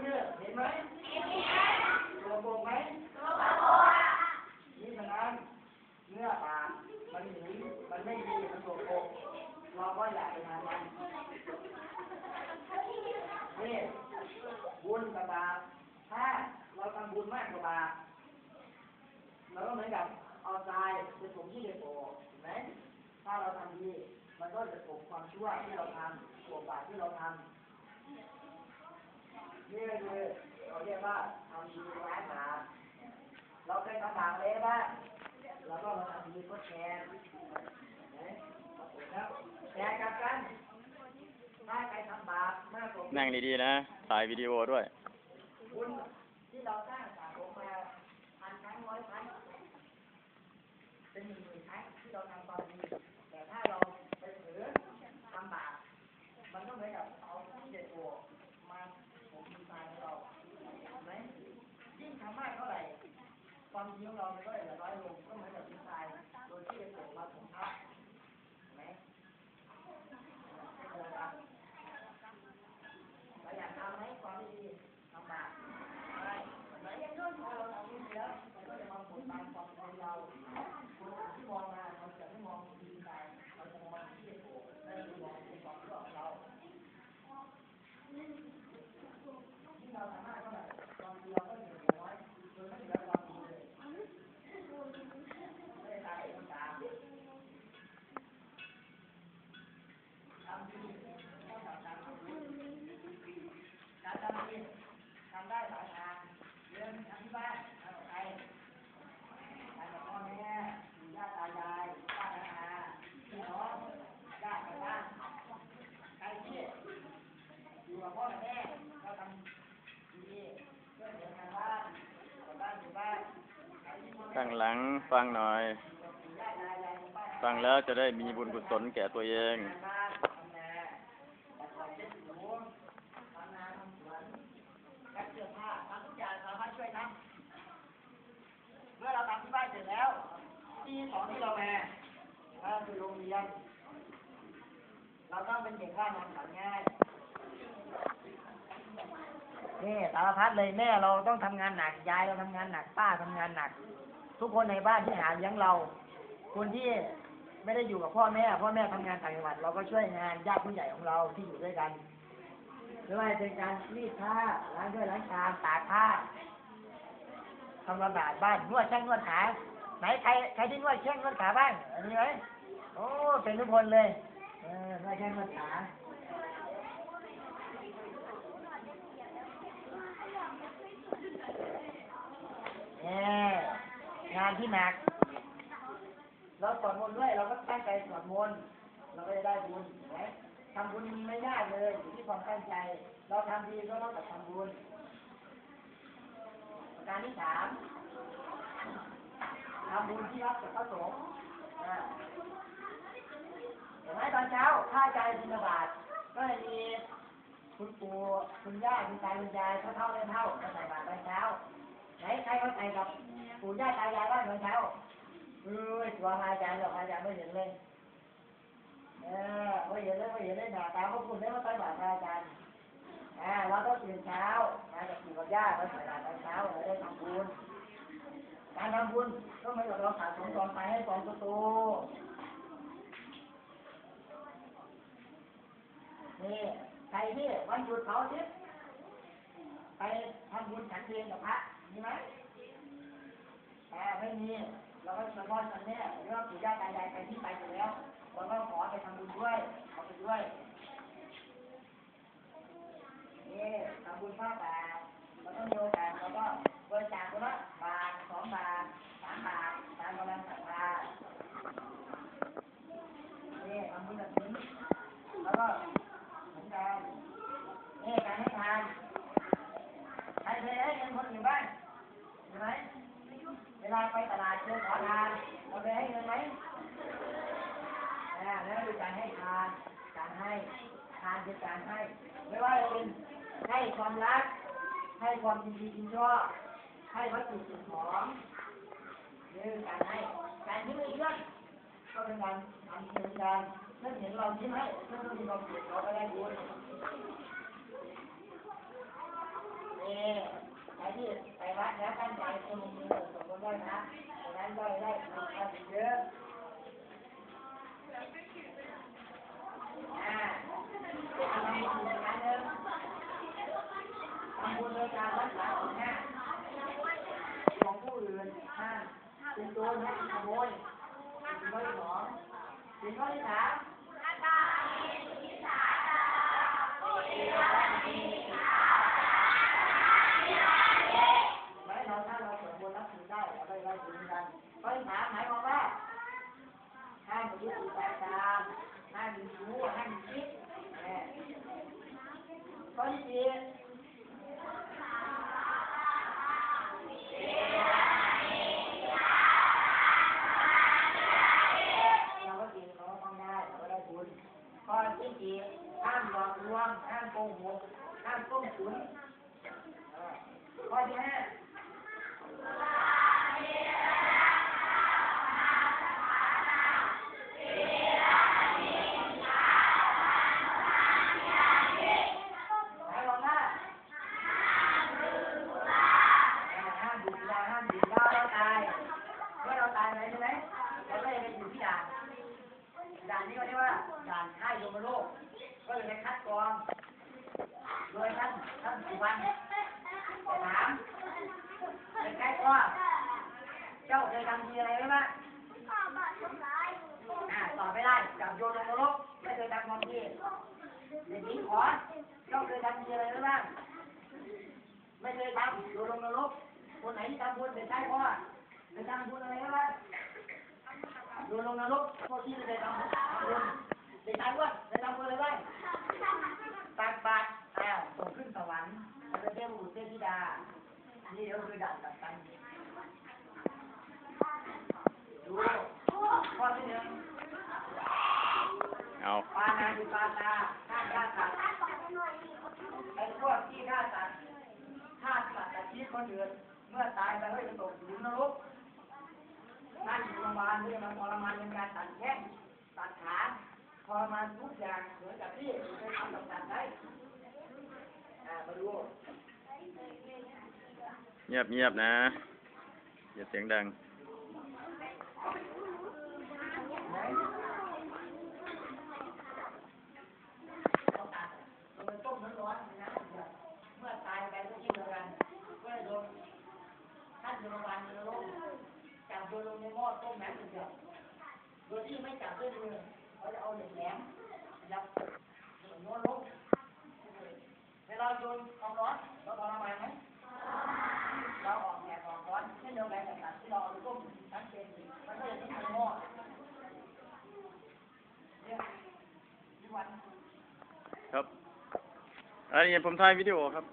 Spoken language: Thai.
เนื้อเห็นไหมตัวโกไหมนี่ฉะนั้นเนื้อปลามันหนีมันไม่ดีมันตัวโกเราก็อยากไปทำมันนี่บุญกับบาปถ้าเราทำบุญมากกว่าบาปเราก็เหมือนกับเอาทรายไปถมที่ในโบเห็นไหมถ้าเราทำดี มันก็จะปกความชั่วที่เราทำปกบาปที่เราทำนี่คือเราเรียกว่าทำดีร้ายบาปเราเคยทำบาปอะไรบ้างเราก็มาทำดีทดแทนเห็นไหมแล้วแต่กลับกันถ้าใครทำบาปมากกว่านั่งดีๆนะถ่ายวิดีโอด้วยบุญที่เราสร้างสะสมมาพันครั้งร้อยครั้งเป็นหนึ่งหมื่นครั้งที่เราทำความดีแต่ถ้าเราไปเผลอทำบาปมันก็เหมือนกับเอาที่เด็ดตัวมาผมดีตายของเราเห็นไหมยิ่งทำมากเท่าไหร่ ความดีของเรามันก็จะน้อยลงก็เหมือนกับดีตายโดยที่เด็ดตัวมาถมทับเห็นไหมไม่เป็นไรครับเราอยากทำไหมความไม่ดีทำบาป ใช่ไหนยังเรื่องพอเราทำนี่แล้วมันก็จะมาผลตามความเป็นเราคนที่มองมาเราจะไม่มองดีใจเราจะมองที่โกรธและมองในความชั่วของเราที่เราทำมากเท่าไหร่ความดีเราก็เหลือน้อยจนไม่เหลือความดีเลยไม่ได้ตายต้องตามทำดีต้องทำตามความดีการ ทำได้หลายทางเรียนทำที่บ้านทำกับใครทำกับพ่อแม่ปู่ย่าตายายป้าน้าอาพี่น้องญาติบ้านใครที่อยู่กับพ่อแม่ก็ทำดีเพื่อนทางบ้านบ้านอยู่บ้านข้างหลังฟังหน่อย ฟังแล้วจะได้มีบุญกุศลแก่ตัวเอง ทำบ้านทำนาตัดไม้เช็ดถูทำนาทำสวนซักเสื้อผ้าทำทุกอย่างสามารถช่วยทำเมื่อเราทำที่บ้านเสร็จแล้ว ที่สองที่เราแมาก็คือโรงเรียน เราต้องเป็นเด็กร่างานสอนง่ายนี่สารพัดเลยแม่เราต้องทำงานหนักยายเราทำงานหนักป้าทำงานหนัก ทุกคนในบ้านที่หาเลี้ยงเรา คนที่ไม่ได้อยู่กับพ่อแม่ พ่อแม่ทำงานต่างจังหวัดเราก็ช่วยงานญาติผู้ใหญ่ของเราที่อยู่ด้วยกันไม่ว่าเป็นการรีดผ้าล้างด้วยล้างชามตากผ้าทำความสะอาดบ้านนวดแข้งนวดขา ไหนใครใครที่นวดแข้งนวดขาบ้างอันนี้ไหมโอ้เป็นทุกคนเลยเออนวดแข้งนวดขาเนี่ยงานที่หนักเราสวดมนต์ด้วยเราก็ตั้งใจสวดมนต์เราก็จะได้บุญนะทำบุญไม่ยากเลยอยู่ที่ความตั้งใจ เราทำดีก็เท่ากับทำบุญประการที่สาม ทำบุญที่รับจากพระสงฆ์อ่าเห็นไหมตอนเช้าข้าใจบิณฑบาตก็จะมีคุณปู่คุณย่าคุณตาคุณยายเท่าเท่าเท่าใส่บาตรตอนเช้าไหนใครเขาใส่กับปู่ย่าตายายบ้างตอนเช้าเออตัวพระอาจารย์หรอกพระอาจารย์ไม่เห็นเลยเออไม่เห็นเลยไม่เห็นเลยหนาตาเขาคุณได้มาใส่บาตรอาจารย์อ่าเราต้องตื่นเช้ามาจากปู่กับย่าเราใส่บาตรตอนเช้าเราได้ทำบุญ การทำบุญก็เหมือนกับเราสะสมกองไปให้กองโตๆนี่ใครที่วันหยุดเสาร์อาทิตย์ไปทำบุญฉันเพลงกับพระมีไหมแต่ไม่มีเราก็เฉพาะตอนนี้เรื่องปู่ย่าตายายไปที่ไปอยู่แล้วเราก็ขอไปทำบุญด้วยขอไปด้วยนี่ทำบุญผ้าบาทเราต้องโอกาสเราก็ บริจาคคนละบาทสองบาทสามบาทตามกำลังศรัทธานี่ทำบุญแบบนี้แล้วก็เหมือนกันนี่การให้ทานใครเคยให้เงินคนอื่นบ้างเห็นไหมเวลาไปตลาดเจอขอทานเราไปให้เงินไหมอ่าแล้วคือการให้ทานการให้ทานคือการให้ ไม่ว่าจะเป็นให้ความรักให้ความยินดียินชอบ ให้วัตถุสิ่งของเรื่องการให้การที่ไม่เชื่อก็เป็นการทำเหมือนกันถ้าเห็นเรายิ้มให้ถ้าเรามีความสุขเราก็ได้บุญนี่ใครที่ไปวัดแล้วตั้งใจจะลงมือสวดมนต์ไหว้นะดังนั้นก็ได้บุญกันเยอะอ่าทำบุญอีกอันหนึ่งทำบุญโดยการรักษาศีลห้าของผู้อื่นห้ามเป็ นโจรห้ามขโมยสิ่งข้อที่สองสิ่งข้อที่สามไว้เราถ้าเราสวดมนต์รับศีลได้เราได้รับศีลกันข้อที่สามหมายความว่าห้ามมีอุปาทานห้ามมีชู้ห้ามมีคิดแน่ข้อที่สี่ ห้ามหลอกลวงห้ามโกหกห้ามต้มตุ๋นออข้อที่ห้าหมายความว่าห้ามดื่มยาห้ามดื่มเหล้าเราตายเมื่อเราตายไปใช่ไหมเราก็เลยไปอยู่ที่ด่าน ด่านนี้ก็เรียกว่าด่านค่ายโยมโลก ก็เลยไปคัดกรอง โดยท่าน ท่านสุวรรณไปถามเป็นใกล้ก็เจ้าเคยทำดีอะไรไว้บ้างอ่าตอบไม่ได้จับโยนลงนรกไม่เคยทำความดีเด็กหญิงขอเจ้าเคยทำดีอะไรไว้บ้างไม่เคยทำโยนลงนรกคนไหนที่ทำบุญเป็นใกล้ก็เคยทำบุญอะไรไว้บ้างโยนลงนรกพวกที่ไม่ได้ทำบุญเด็กชายอ้วนได้ทำบุญอะไรบ้างตักบาตร อ้าวส่งขึ้นสวรรค์เป็นเทพบุตรเทพธิดานี่ก็คือด่านตัดกันดูข้อที่หนึ่งเอาปานาติปาตาฆ่าฆ่าสัตว์ไอ้พวกที่ฆ่าสัตว์ฆ่าสัตว์แต่ชีวิตคนอื่นเมื่อตายไปก็จะตกหลุมนรกนั่นอยู่โรงพยาบาลด้วยมันทรมานเป็นการตัดแข้งตัดขาทรมานทุกอย่างเหมือนกับที่เคยทำกับสัตว์ได้ เงียบเงียบนะ อย่าเสียงดังต้องตัดเอาไปต้มร้อนๆนะเมื่อตายไปก็กินเดียวกันก็เลยโดนท่านอยู่โรงพยาบาลนรกจับโยนลงในหม้อต้มน้ำเดือดๆโดยที่ไม่จับด้วยมือเขาจะเอาเหล็กแหลมยับโยนลง เวลาโยนความร้อนเราทรมานไหมเราออกแดดออกร้อนเช่นเดียวกันกับสัตว์ที่เราเอาไปต้มทั้งเป็นมันก็จะต้องเป็นหม้อเนี่ยที่วันครับอันนี้ผมถ่ายวิดีโอครับ